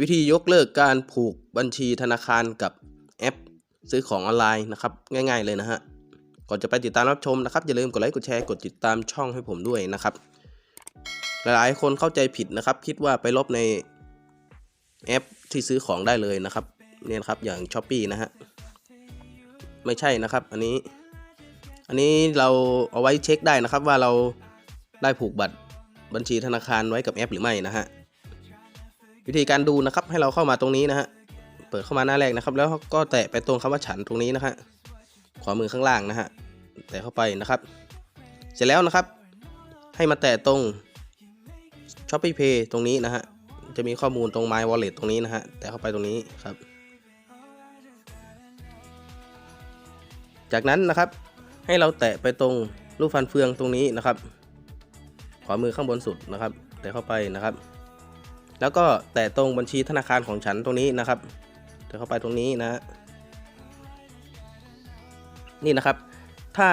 วิธียกเลิกการผูกบัญชีธนาคารกับแอป ซื้อของออนไลน์นะครับ ง่าย ๆเลยนะฮะก่อนจะไปติดตามรับชมนะครับอย่าลืมกดไลค์กดแชร์กดติดตามช่องให้ผมด้วยนะครับ หลายๆ คนเข้าใจผิดนะครับ คิดว่าไปลบในแอปที่ซื้อของได้เลยนะครับเนี่ยครับอย่าง s h อ p e e นะฮะไม่ใช่นะครับ อันนี้ อันนี้เราเอาไว้เช็คได้นะครับว่าเราได้ผูกบัตรบัญชีธนาคารไว้กับแอปหรือไม่นะฮะ วิธีการดูนะครับให้เราเข้ามาตรงนี้นะฮะเปิดเข้ามาหน้าแรกนะครับ แล้วก็แตะไปตรงคำว่าฉันตรงนี้นะฮะขวามือข้างล่างนะฮะแตะเข้าไปนะครับ เสร็จแล้วนะครับให้มาแตะตรง s h o p e e Pay ตรงนี้นะฮะจะมีข้อมูลตรง My Wallet ตรงนี้นะฮะแต่เข้าไปตรงนี้ครับ จากนั้นนะครับให้เราแตะไปตรงรูปฟันเฟืองตรงนี้นะครับ ขวามือข้างบนสุดนะครับ แตะเข้าไปนะครับ แล้วก็แตะตรงบัญชีธนาคารของฉันตรงนี้นะครับแตะเข้าไปตรงนี้นะ นี่นะครับ ถ้า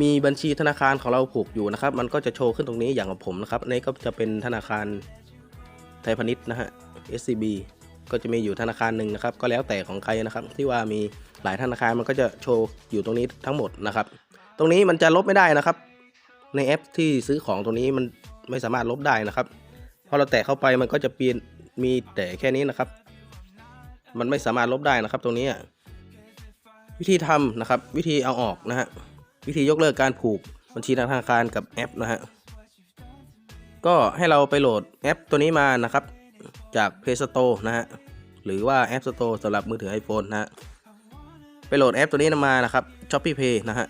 มีบัญชีธนาคารของเราผูกอยู่นะครับ มันก็จะโชว์ขึ้นตรงนี้อย่างของผมนะครับนนี้ก็จะเป็นธนาคารไทยพาณิชย์นะฮะ SCB ก็จะมีอยู่ธนาคารหนึ่งนะครับ ก็แล้วแต่ของใครนะครับ ที่ว่ามีหลายธนาคารมันก็จะโชว์อยู่ตรงนี้ทั้งหมดนะครับ ตรงนี้มันจะลบไม่ได้นะครับ ในแอปที่ซื้อของตรงนี้มันไม่สามารถลบได้นะครับ พอเราแตะเข้าไปมันก็จะเปลี่ยนมีแต่แค่นี้นะครับ มันไม่สามารถลบได้นะครับ ตรงนี้ วิธีทำนะครับ วิธีเอาออกนะฮะวิธียกเลิกการผูกบัญชีธนาคารกับแอปนะฮะก็ให้เราไปโหลดแอปตัวนี้มานะครับ จาก Play Store นะฮะหรือว่า App Store สำหรับมือถือ iPhone นะฮะไปโหลดแอปตัวนี้มานะครับ Shopee Pay นะฮะ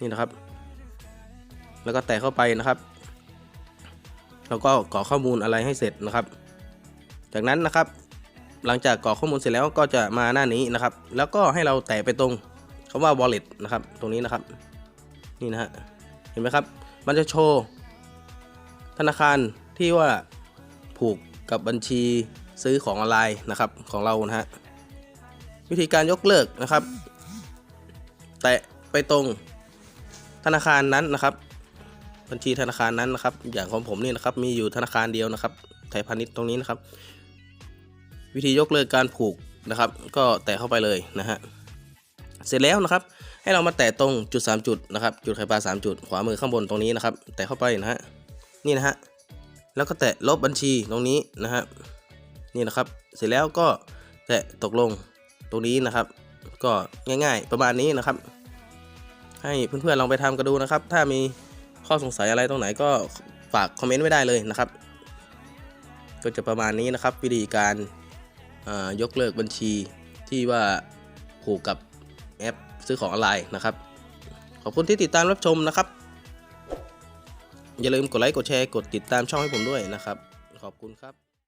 นี่นะครับ แล้วก็แตะเข้าไปนะครับ แล้วก็กรอกข้อมูลอะไรให้เสร็จนะครับ จากนั้นนะครับ หลังจากกรอกข้อมูลเสร็จแล้วก็จะมาหน้านี้นะครับ แล้วก็ให้เราแตะไปตรงคำว่า wallet นะครับ ตรงนี้นะครับ นี่นะฮะเห็นไหมครับ มันจะโชว์ธนาคารที่ว่าผูกกับบัญชีซื้อของออนไลน์นะครับของเรานะฮะวิธีการยกเลิกนะครับ แตะไปตรงธนาคารนั้นนะครับ บัญชีธนาคารนั้นนะครับ อย่างของผมนี่นะครับมีอยู่ธนาคารเดียวนะครับ ไทยพาณิชย์ตรงนี้นะครับ วิธียกเลิกการผูกนะครับ ก็แตะเข้าไปเลยนะฮะเสร็จแล้วนะครับ ให้เรามาแตะตรงจุด 3 จุดนะครับ จุดไข่ปลา3จุด ขวามือข้างบนตรงนี้นะครับ แตะเข้าไปนะฮะนี่นะฮะแล้วก็แตะลบบัญชีตรงนี้นะฮะนี่นะครับ เสร็จแล้วก็แตะตกลงตรงนี้นะครับ ก็ง่ายๆประมาณนี้นะครับ ให้เพื่อนๆลองไปทำกันดูนะครับ ถ้ามี ข้อสงสัยอะไรตรงไหนก็ฝากคอมเมนต์ไว้ได้เลยนะครับ ก็จะประมาณนี้นะครับ วิธีการายกเลิกบัญชีที่ว่าผูกกับแอปซื้อของออนไลน์นะครับ ขอบคุณที่ติดตามรับชมนะครับ อย่าลืมกดไลค์กดแชร์กดติดตามช่องให้ผมด้วยนะครับ ขอบคุณครับ